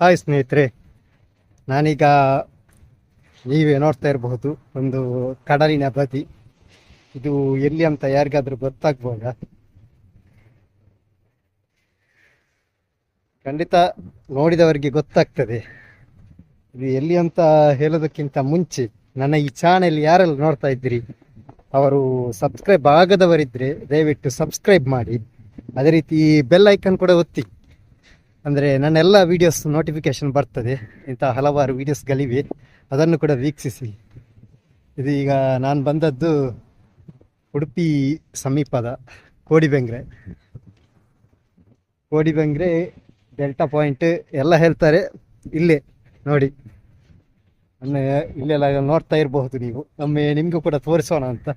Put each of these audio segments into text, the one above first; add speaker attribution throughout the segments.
Speaker 1: Hi ಸ್ನೇಹಿತರೆ, ನಾನೀಗ ನೀವೇ ನೋಡ್ತಾ ಇರಬಹುದು ಒಂದು ಕಡಲಿನ ಬದಿ. ಇದು ಎಲ್ಲಿ ಅಂತ ಯಾರಿಗಾದ್ರೂ ಗೊತ್ತಾಗ್ಬೋದ? ಖಂಡಿತ ನೋಡಿದವರಿಗೆ ಗೊತ್ತಾಗ್ತದೆ. ಇದು ಎಲ್ಲಿ ಅಂತ ಹೇಳೋದಕ್ಕಿಂತ ಮುಂಚೆ ನನ್ನ ಈ ಚಾನೆಲ್ ಯಾರೆಲ್ಲ ನೋಡ್ತಾ ಇದ್ದೀರಿ, ಅವರು ಸಬ್ಸ್ಕ್ರೈಬ್ ಆಗದವರಿದ್ರೆ ದಯವಿಟ್ಟು ಸಬ್ಸ್ಕ್ರೈಬ್ ಮಾಡಿ. ಅದೇ ರೀತಿ ಬೆಲ್ ಐಕನ್ ಕೂಡ ಒತ್ತಿ. ಅಂದರೆ ನನ್ನ ಎಲ್ಲ ವೀಡಿಯೋಸ್ ನೋಟಿಫಿಕೇಶನ್ ಬರ್ತದೆ. ಇಂಥ ಹಲವಾರು ವೀಡಿಯೋಸ್ಗಳಿವೆ ಅದನ್ನು ಕೂಡ ವೀಕ್ಷಿಸಿ. ಇದು ಈಗ ನಾನು ಬಂದದ್ದು ಉಡುಪಿ ಸಮೀಪದ ಕೋಡಿಬೆಂಗ್ರೆ. ಕೋಡಿಬೆಂಗ್ರೆ, ಡೆಲ್ಟಾ ಪಾಯಿಂಟ್ ಎಲ್ಲ ಹೇಳ್ತಾರೆ. ಇಲ್ಲೇ, ನೋಡಿ. ಇಲ್ಲೆಲ್ಲ ನೋಡ್ತಾ ಇರಬಹುದು ನೀವು. ಒಮ್ಮೆ ನಿಮಗೂ ಕೂಡ ತೋರಿಸೋಣ ಅಂತ.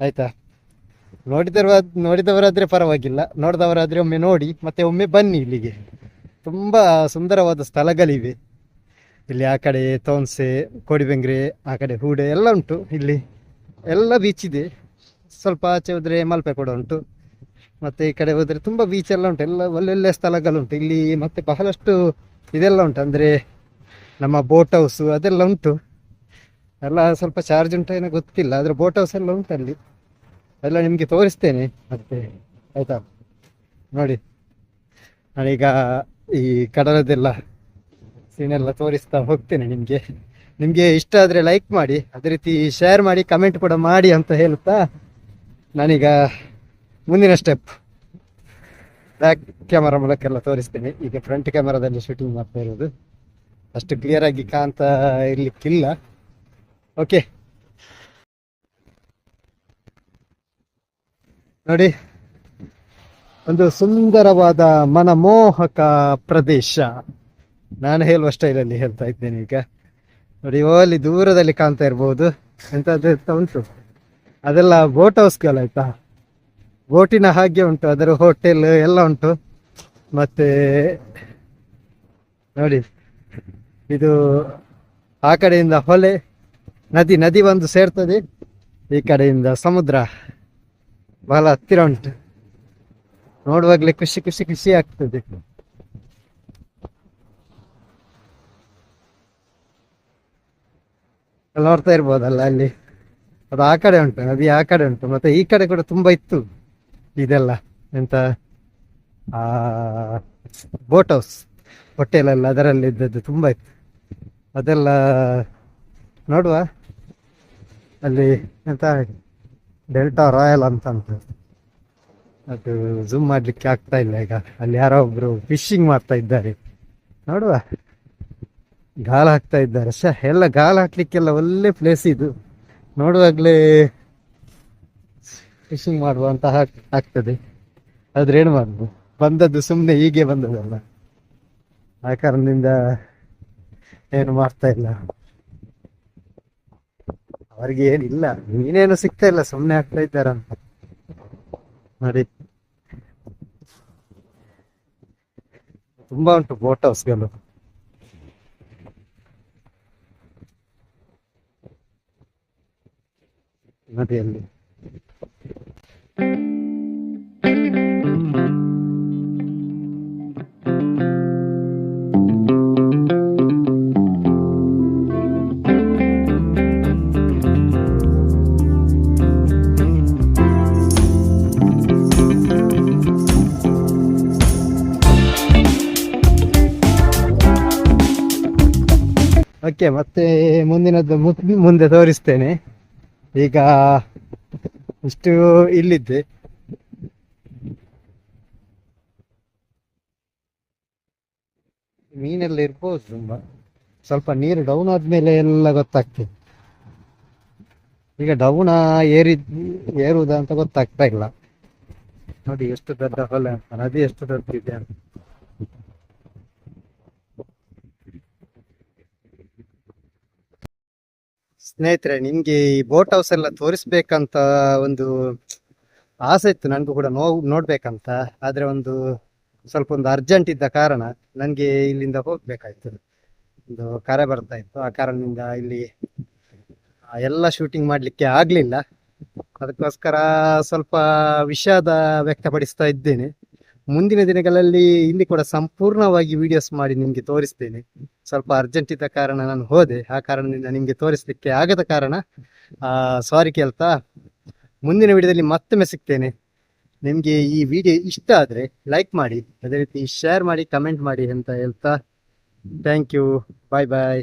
Speaker 1: ಆಯ್ತಾ? ನೋಡಿದವ, ನೋಡಿದವರಾದ್ರೆ ಪರವಾಗಿಲ್ಲ. ನೋಡಿದವರಾದ್ರೆ ಒಮ್ಮೆ ನೋಡಿ, ಮತ್ತೆ ಒಮ್ಮೆ ಬನ್ನಿ ಇಲ್ಲಿಗೆ. ತುಂಬ ಸುಂದರವಾದ ಸ್ಥಳಗಳಿವೆ. ಇಲ್ಲಿ ಆ ಕಡೆ ತೋನ್ಸೆ, ಕೋಡಿಬೆಂಗ್ರೆ, ಆ ಕಡೆ ಹೂಡೆ ಎಲ್ಲ ಉಂಟು. ಇಲ್ಲಿ ಎಲ್ಲ ಬೀಚ್ ಇದೆ. ಸ್ವಲ್ಪ ಆಚೆ ಹೋದರೆ ಮಲ್ಪೆ ಕೂಡ ಉಂಟು. ಮತ್ತು ಈ ಕಡೆ ಹೋದರೆ ತುಂಬ ಬೀಚ್ ಎಲ್ಲ ಉಂಟು. ಎಲ್ಲ ಒಳ್ಳೊಳ್ಳೆ ಸ್ಥಳಗಳುಂಟು. ಇಲ್ಲಿ ಮತ್ತೆ ಬಹಳಷ್ಟು ಇದೆಲ್ಲ ಉಂಟು. ಅಂದರೆ ನಮ್ಮ ಬೋಟ್ ಹೌಸು ಅದೆಲ್ಲ ಉಂಟು. ಎಲ್ಲ ಸ್ವಲ್ಪ ಚಾರ್ಜ್ ಉಂಟು ಏನೋ ಗೊತ್ತಿಲ್ಲ, ಆದರೆ ಬೋಟ್ ಹೌಸ್ ಎಲ್ಲ ಉಂಟು ಅಲ್ಲಿ ಎಲ್ಲ ನಿಮಗೆ ತೋರಿಸ್ತೇನೆ. ಮತ್ತೆ ಆಯ್ತಾ? ನೋಡಿ. ನಾನೀಗ ಈ ಕಡಲದೆಲ್ಲ ಸೀನೆಲ್ಲ ತೋರಿಸ್ತಾ ಹೋಗ್ತೇನೆ ನಿಮಗೆ. ನಿಮಗೆ ಇಷ್ಟ ಆದರೆ ಲೈಕ್ ಮಾಡಿ, ಅದೇ ರೀತಿ ಶೇರ್ ಮಾಡಿ ಕಮೆಂಟ್ ಕೂಡ ಮಾಡಿ ಅಂತ ಹೇಳ್ತಾ ನಾನೀಗ ಮುಂದಿನ ಸ್ಟೆಪ್ ಬ್ಯಾಕ್ ಕ್ಯಾಮರಾ ಮೂಲಕ ಎಲ್ಲ ತೋರಿಸ್ತೇನೆ. ಈಗ ಫ್ರಂಟ್ ಕ್ಯಾಮರಾದಲ್ಲಿ ಶೂಟಿಂಗ್ ಮಾಡ್ತಾ ಇರೋದು. ಅಷ್ಟು ಕ್ಲಿಯರ್ ಆಗಿ ಕಾಣ್ತಾ ಇರ್ಲಿಕ್ಕಿಲ್ಲ. ಓಕೆ ನೋಡಿ, ಒಂದು ಸುಂದರವಾದ ಮನಮೋಹಕ ಪ್ರದೇಶ. ನಾನು ಹೇಳುವ ಸ್ಟೈಲಲ್ಲಿ ಹೇಳ್ತಾ ಇದ್ದೇನೆ ಈಗ. ನೋಡಿ ಅಲ್ಲಿ ದೂರದಲ್ಲಿ ಕಾಣ್ತಾ ಇರ್ಬೋದು. ಎಂಥದ್ದು ಎಂತ ಉಂಟು? ಅದೆಲ್ಲ ಬೋಟ್ ಹೌಸ್ಗಳಾಯ್ತಾ ಬೋಟಿನ ಹಾಗೆ ಉಂಟು, ಅದರ ಹೋಟೆಲ್ ಎಲ್ಲ ಉಂಟು. ಮತ್ತೆ ನೋಡಿ, ಇದು ಆ ಕಡೆಯಿಂದ ಹೊಲೆ ನದಿ ನದಿ ಒಂದು ಸೇರ್ತದೆ, ಈ ಕಡೆಯಿಂದ ಸಮುದ್ರ. ಬಹಳ ಹತ್ತಿರ ಉಂಟು. ನೋಡುವಾಗಲೇ ಖುಷಿ ಖುಷಿ ಖುಷಿ ಆಗ್ತದೆ. ನೋಡ್ತಾ ಇರ್ಬೋದಲ್ಲ ಅಲ್ಲಿ. ಅದು ಆ ಕಡೆ ಉಂಟು, ನದಿ ಆ ಕಡೆ ಉಂಟು, ಮತ್ತೆ ಈ ಕಡೆ ಕೂಡ ತುಂಬಾ ಇತ್ತು ಇದೆಲ್ಲ. ಎಂತ? ಆ ಬೋಟ್ ಹೌಸ್ ಹೋಟೆಲ್ ಎಲ್ಲ ಅದರಲ್ಲಿ ಇದ್ದದ್ದು ತುಂಬಾ ಇತ್ತು. ಅದೆಲ್ಲ ನೋಡುವ. ಅಲ್ಲಿ ಎಂತ? ಡೆಲ್ಟಾ ರಾಯಲ್ ಅಂತ ಉಂಟು ಅದು ಝೂಮ್ ಮಾಡ್ಲಿಕ್ಕೆ ಆಗ್ತಾ ಇಲ್ಲ ಈಗ. ಅಲ್ಲಿ ಯಾರೋ ಒಬ್ರು ಫಿಶಿಂಗ್ ಮಾಡ್ತಾ ಇದ್ದಾರೆ. ನೋಡುವ. ಗಾಳ ಹಾಕ್ತಾ ಇದ್ದಾರೆ. ಶ, ಎಲ್ಲ ಗಾಳ ಹಾಕ್ಲಿಕ್ಕೆಲ್ಲ ಒಳ್ಳೆ ಪ್ಲೇಸ್ ಇದು. ನೋಡುವಾಗಲೇ ಫಿಶಿಂಗ್ ಮಾಡುವ ಅಂತ ಆಗ್ತದೆ. ಆದ್ರೆ ಏನು ಮಾಡುದು? ಬಂದದ್ದು ಸುಮ್ಮನೆ ಹೀಗೆ ಬಂದದಲ್ಲ. ಆ ಕಾರಣದಿಂದ ಏನು ಮಾಡ್ತಾ ಇಲ್ಲ. ಅವರಿಗೆ ಏನಿಲ್ಲ. ನೀನೇನು ಸಿಗ್ತಾ ಇಲ್ಲ ಸುಮ್ಮನೆ ಆಗ್ತಾ ಇದ್ದಾರಂತ ನೋಡಿ. ತುಂಬಾ ಉಂಟು ಬೋಟ್ ಹೌಸ್ಗಳು ನದಿಯಲ್ಲಿ. ಓಕೆ ಮತ್ತೆ ಮುಂದಿನದ್ದು ಮುಂದೆ ತೋರಿಸ್ತೇನೆ. ಈಗ ಇಷ್ಟು ಇಲ್ಲಿದ್ದೆ. ಮೀನೆಲ್ಲ ಇರ್ಬೋದು ತುಂಬ. ಸ್ವಲ್ಪ ನೀರು ಡೌನ್ ಆದ್ಮೇಲೆ ಎಲ್ಲ ಗೊತ್ತಾಗ್ತದೆ. ಈಗ ಡೌನ್ ಏರಿ ಏರುವುದ ಅಂತ ಗೊತ್ತಾಗ್ತಾ ಇಲ್ಲ. ನೋಡಿ, ಎಷ್ಟು ದೊಡ್ಡ ಹೊಲ ನದಿ ಎಷ್ಟು ದೊಡ್ಡದಿದೆ ಅಂತ. ಸ್ನೇಹಿತರೆ, ನಿಮ್ಗೆ ಈ ಬೋಟ್ ಹೌಸ್ ಎಲ್ಲ ತೋರಿಸ್ಬೇಕಂತ ಒಂದು ಆಸೆ ಇತ್ತು. ನನಗೂ ಕೂಡ ನೋ ನೋಡ್ಬೇಕಂತ. ಆದ್ರೆ ಒಂದು ಸ್ವಲ್ಪ ಒಂದು ಅರ್ಜೆಂಟ್ ಇದ್ದ ಕಾರಣ ನನಗೆ ಇಲ್ಲಿಂದ ಹೋಗ್ಬೇಕಾಯ್ತು. ಒಂದು ಕರೆ ಬರ್ತಾ ಇತ್ತು. ಆ ಕಾರಣದಿಂದ ಇಲ್ಲಿ ಎಲ್ಲ ಶೂಟಿಂಗ್ ಮಾಡ್ಲಿಕ್ಕೆ ಆಗ್ಲಿಲ್ಲ. ಅದಕ್ಕೋಸ್ಕರ ಸ್ವಲ್ಪ ವಿಷಾದ ವ್ಯಕ್ತಪಡಿಸ್ತಾ ಇದ್ದೇನೆ. ಮುಂದಿನ ದಿನಗಳಲ್ಲಿ ಇಲ್ಲಿ ಕೂಡ ಸಂಪೂರ್ಣವಾಗಿ ವಿಡಿಯೋಸ್ ಮಾಡಿ ನಿಮಗೆ ತೋರಿಸ್ತೇನೆ. ಸ್ವಲ್ಪ ಅರ್ಜೆಂಟ್ ಇದ್ದ ಕಾರಣ ನಾನು ಹೋದೆ. ಆ ಕಾರಣದಿಂದ ನಿಮಗೆ ತೋರಿಸ್ಲಿಕ್ಕೆ ಆಗದ ಕಾರಣ ಸಾರಿ ಕೇಳ್ತಾ, ಮುಂದಿನ ವಿಡಿಯೋದಲ್ಲಿ ಮತ್ತೊಮ್ಮೆ ಸಿಗ್ತೇನೆ. ನಿಮಗೆ ಈ ವಿಡಿಯೋ ಇಷ್ಟ ಆದರೆ ಲೈಕ್ ಮಾಡಿ, ಅದೇ ರೀತಿ ಶೇರ್ ಮಾಡಿ ಕಮೆಂಟ್ ಮಾಡಿ ಅಂತ ಹೇಳ್ತಾ ಥ್ಯಾಂಕ್ ಯು ಬಾಯ್ ಬಾಯ್